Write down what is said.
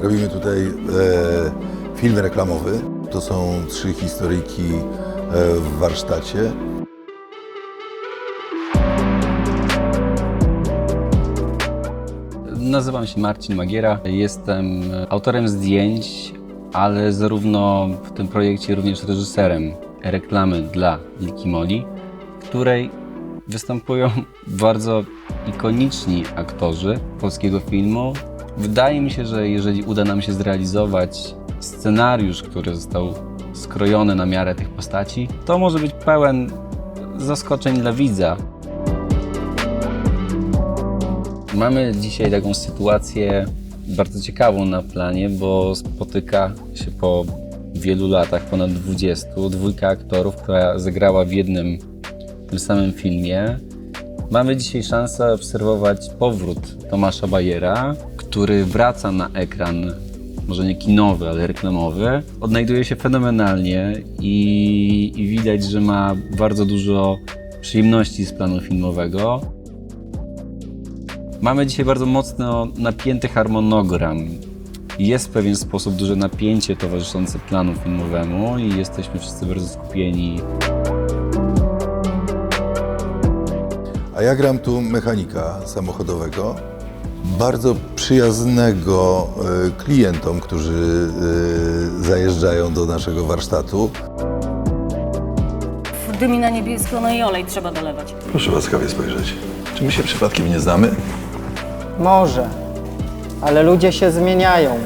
Robimy tutaj e, film reklamowy. To są trzy historyjki e, w warsztacie. Nazywam się Marcin Magiera. Jestem autorem zdjęć, ale zarówno w tym projekcie również reżyserem reklamy dla Likimoli, w której występują bardzo ikoniczni aktorzy polskiego filmu. Wydaje mi się, że jeżeli uda nam się zrealizować scenariusz, który został skrojony na miarę tych postaci, to może być pełen zaskoczeń dla widza. Mamy dzisiaj taką sytuację bardzo ciekawą na planie, bo spotyka się po wielu latach, ponad 20, dwójka aktorów, która zagrała w jednym tym samym filmie. Mamy dzisiaj szansę obserwować powrót Tomasza Bajera, który wraca na ekran, może nie kinowy, ale reklamowy. Odnajduje się fenomenalnie i, i widać, że ma bardzo dużo przyjemności z planu filmowego. Mamy dzisiaj bardzo mocno napięty harmonogram. Jest w pewien sposób duże napięcie towarzyszące planu filmowemu i jesteśmy wszyscy bardzo skupieni. A ja gram tu mechanika samochodowego, bardzo przyjaznego e, klientom, którzy e, zajeżdżają do naszego warsztatu. Dymi na niebiesko, no i olej trzeba dolewać. Proszę łaskawie spojrzeć. Czy my się przypadkiem nie znamy? Może, ale ludzie się zmieniają.